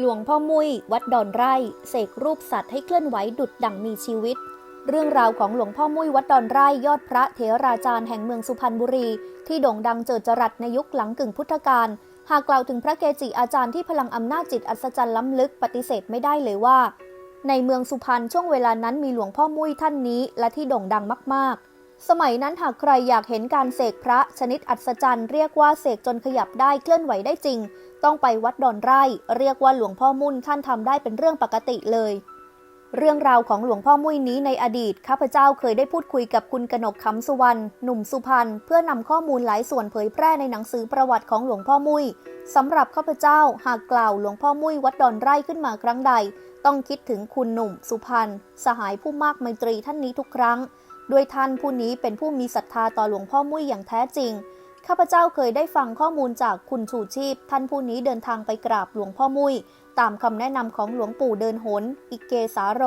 หลวงพ่อมุยวัดดอนไร่ เสกรูปสัตว์ให้เคลื่อนไหวดุดดั่งมีชีวิต เรื่องราวของหลวงพ่อมุยวัดดอนไร่ยอดพระเถราจารย์แห่งเมืองสุพรรณบุรี ที่โด่งดังเจิดจรัสในยุคหลังกึ่งพุทธกาลหากกล่าวถึงพระเกจิอาจารย์ที่พลังอำนาจจิตอัศจรรย์ล้ำลึกปฏิเสธไม่ได้เลยว่า ในเมืองสุพรรณช่วงเวลานั้นมีหลวงพ่อมุ้ยท่านนี้และที่โด่งดังมากๆ สมัยนั้นหากใครอยากเห็นการเสกพระชนิดอัศจรรย์เรียกว่าเสกจนขยับได้เคลื่อนไหวได้จริง ต้องไปวัดดอนไร่ เรียกว่าหลวงพ่อมุ่นท่านทำได้เป็นเรื่องปกติเลย เรื่องราวของหลวงพ่อมุ้ยนี้ในอดีตข้าพเจ้าเคยได้พูดคุยกับคุณกนกคำสุวรรณหนุ่มสุพรรณเพื่อนำข้อมูลหลายส่วนเผยแพร่ในหนังสือประวัติของหลวงพ่อมุ้ยสำหรับข้าพเจ้าหากกล่าวหลวงพ่อมุ้ยวัดดอนไร่ขึ้นมาครั้งใด ต้องคิดถึงคุณหนุ่มสุพรรณสหายผู้มากไมตรีท่านนี้ทุกครั้ง ด้วยท่านผู้นี้เป็นผู้มีศรัทธาต่อหลวงพ่อมุ้ยอย่างแท้จริง ข้าพเจ้าเคยได้ฟังข้อมูลจากคุณชูชีพ ท่านผู้นี้เดินทางไปกราบหลวงพ่อมุ้ยตามคำแนะนำของหลวงปู่เดินหน อิเกสาโร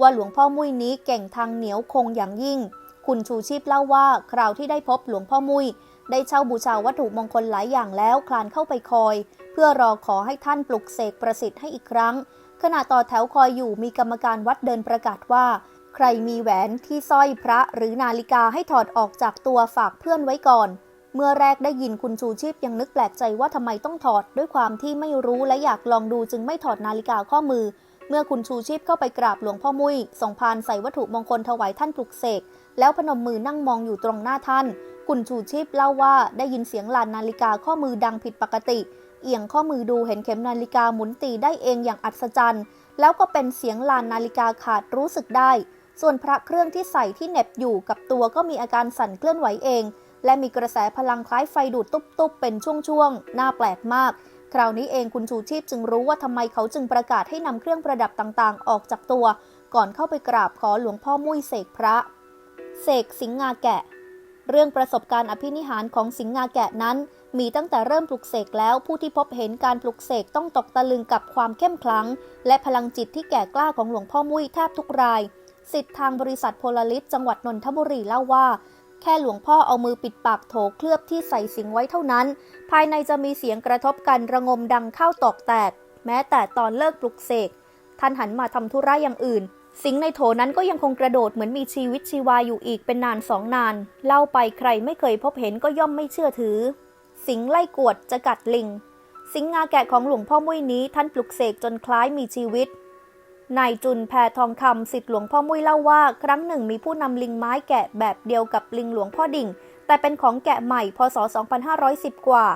ว่าหลวงพ่อมุ้ยนี้เก่งทางเหนียวคงอย่างยิ่ง คุณชูชีพเล่าว่าคราวที่ได้พบหลวงพ่อมุ้ยได้เช่าบูชาวัตถุมงคลหลายอย่างแล้วคลานเข้าไปคอย เพื่อรอขอให้ท่านปลุกเสกประสิทธิ์ให้อีกครั้ง ขณะต่อแถวคอยอยู่มีกรรมการวัดเดินประกาศว่า ใครมีแหวนที่สร้อยพระหรือนาฬิกาให้ถอดออกจากตัวฝากเพื่อนไว้ก่อน เมื่อแรกได้ยินคุณชูชีพยังนึกแปลกใจว่าทำไมต้องถอด ด้วยความที่ไม่รู้และอยากลองดูจึงไม่ถอดนาฬิกาข้อมือ เมื่อคุณชูชีพเข้าไปกราบหลวงพ่อมุ้ยส่งพานใส่วัตถุมงคลถวายท่านปลุกเสกแล้วพนมมือนั่งมองอยู่ตรงหน้าท่าน คุณชูชีพเล่าว่าได้ยินเสียงลานนาฬิกาข้อมือดังผิดปกติ เอียงข้อมือดูเห็นเข็มนาฬิกาหมุนตีได้เองอย่างอัศจรรย์ แล้วก็เป็นเสียงลานนาฬิกาขาดรู้สึกได้ ส่วนพระเครื่องที่ใส่ที่เน็บอยู่กับตัวก็มีอาการสั่นเคลื่อนไหวเอง และมีกระแสพลังคล้ายไฟดูดตุบๆ เป็นช่วงๆ น่าแปลกมาก คราวนี้เองคุณชูชีพจึงรู้ว่าทำไมเขาจึงประกาศให้นำเครื่องประดับต่างๆ ออกจากตัว ก่อนเข้าไปกราบขอหลวงพ่อมุ้ยเสกพระ เสกสิงงาแกะ เรื่องประสบการณ์อภินิหารของสิงงาแกะนั้น มีตั้งแต่เริ่มปลุกเสกแล้วผู้ที่พบเห็นการปลุกเสกต้องตกตะลึงกับความเข้มขลัง และพลังจิตที่แก่กล้าของหลวงพ่อมุ้ยแทบทุกราย สิทธิ์ทางบริษัทโพลาริสจังหวัดนนทบุรีเล่าว่า แค่หลวงพ่อเอามือปิดปากโถเคลือบที่ใส่สิงไว้เท่านั้น ภายในจะมีเสียงกระทบกันระงมดังเข้าตอกแตก แม้แต่ตอนเลิกปลุกเสกท่านหันมาทำธุระอย่างอื่น สิงในโถนั้นก็ยังคงกระโดดเหมือนมีชีวิตชีวาอยู่อีกเป็นนานสองนาน เล่าไปใครไม่เคยพบเห็นก็ย่อมไม่เชื่อถือ สิงไล่กวดจะกัดลิง สิงงาแกะของหลวงพ่อมุ้ยนี้ท่านปลุกเสกจนคล้ายมีชีวิต นายจุนแพทองคำสิทธิหลวงพ่อมุ้ยเล่าว่า ครั้งหนึ่งมีผู้นำลิงไม้แกะแบบเดียวกับลิงหลวงพ่อดิ่ง แต่เป็นของแกะใหม่พศ 2510 กว่า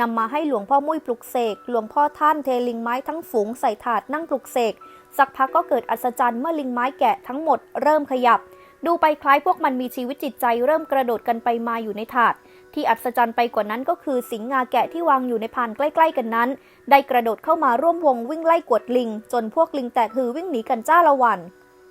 นำมาให้หลวงพ่อมุ้ยปลุกเสก หลวงพ่อท่านเทลิงไม้ทั้งฝูงใส่ถาดนั่งปลุกเสก สักพักก็เกิดอัศจรรย์เมื่อลิงไม้แกะทั้งหมดเริ่มขยับ ดูไปคล้ายพวกมันมีชีวิตจิตใจเริ่มกระโดดกันไปมาอยู่ในถาด ที่อัศจรรย์ไปกว่านั้นก็คือสิงงาแกะที่วางอยู่ในพานใกล้ ๆ กันนั้น ได้กระโดดเข้ามาร่วมวงวิ่งไล่กวดลิง จนพวกลิงแตกฮือวิ่งหนีกันจ้าละวัน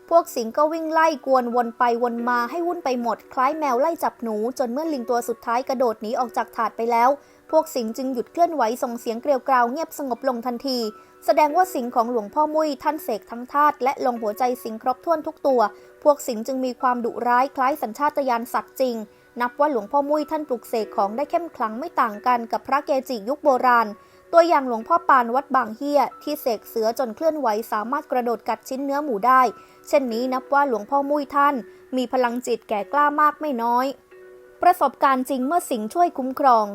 พวกสิงก็วิ่งไล่กวนวนไปวนมาให้วุ่นไปหมด คล้ายแมวไล่จับหนู จนเมื่อลิงตัวสุดท้ายกระโดดหนีออกจากถาดไปแล้ว พวกสิงจึงหยุดเคลื่อนไหวส่งเสียงเกลียวกราวเงียบสงบลงทันที แสดงว่าสิงของหลวงพ่อมุ้ยท่านเสกทั้งธาตุและลงหัวใจสิงครบถ้วนทุกตัว พวกสิงจึงมีความดุร้ายคล้ายสัญชาตญาณสัตว์จริง นับว่าหลวงพ่อมุ้ยท่านปลุกเสกของได้เข้มขลังไม่ต่างกันกับพระเกจิยุคโบราณ ตัวอย่างหลวงพ่อปานวัดบางเฮียที่เสกเสือจนเคลื่อนไหวสามารถกระโดดกัดชิ้นเนื้อหมูได้ เช่นนี้นับว่าหลวงพ่อมุ้ยท่าน มีพลังจิตแก่กล้ามากไม่น้อย ประสบการณ์จริงเมื่อสิงช่วยคุ้มครอง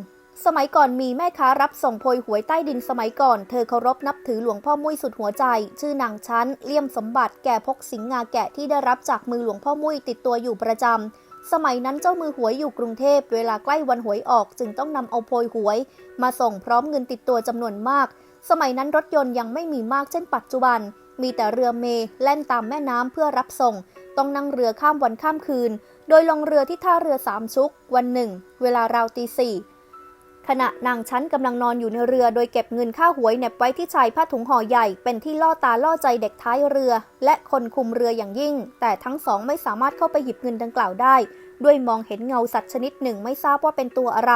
สมัยก่อนมีแม่ค้ารับส่งโพยหวยใต้ดินสมัยก่อน เธอเคารพนับถือหลวงพ่อมุ้ยสุดหัวใจ ชื่อนางชั้น เลี่ยมสมบัติแก่พกสิงงาแกะที่ได้รับจากมือหลวงพ่อมุ้ยติดตัวอยู่ประจำ สมัยนั้นเจ้ามือหวยอยู่กรุงเทพเวลาใกล้วันหวยออกจึงต้องนำเอาโพยหวย มาส่งพร้อมเงินติดตัวจำนวนมาก สมัยนั้นรถยนต์ยังไม่มีมากเช่นปัจจุบัน มีแต่เรือเมแล่นตามแม่น้ำเพื่อรับส่ง ต้องนั่งเรือข้ามวันข้ามคืน โดยลงเรือที่ท่าเรือสามชุก วันหนึ่ง เวลาราวตีสี่ ขณะนางชั้นกำลังนอนอยู่ในเรือโดยเก็บเงินค่าหวยเน็บไว้ที่ชายผ้าถุงห่อใหญ่เป็นที่ล่อตาล่อใจเด็กท้ายเรือ และคนคุมเรืออย่างยิ่ง แต่ทั้งสองไม่สามารถเข้าไปหยิบเงินดังกล่าวได้ ด้วยมองเห็นเงาสัตว์ชนิดหนึ่งไม่ทราบว่าเป็นตัวอะไร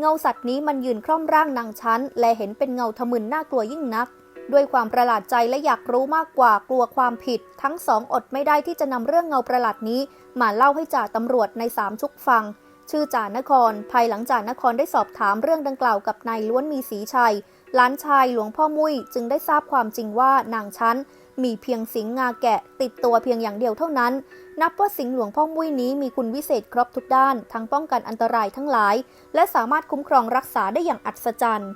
เงาสัตว์นี้มันยืนคล่อมร่างนางชั้น และเห็นเป็นเงาทะมึนน่ากลัวยิ่งนัก ด้วยความประหลาดใจและอยากรู้มากกว่ากลัวความผิด ทั้งสองอดไม่ได้ที่จะนำเรื่องเงาประหลาดนี้ มาเล่าให้จ่าตำรวจในสามชุกฟัง ชื่อจ่านคร ภายหลังจ่านครได้สอบถามเรื่องดังกล่าวกับนายล้วนมีสีชัยหลานชายหลวงพ่อมุ้ยจึงได้ทราบความจริงว่านางชั้น มีเพียงสิงงาแกะ ติดตัวเพียงอย่างเดียวเท่านั้น นับว่าสิงหลวงพ่อมุ้ยนี้มีคุณวิเศษครบทุกด้าน ทั้งป้องกันอันตรายทั้งหลาย และสามารถคุ้มครองรักษาได้อย่างอัศจรรย์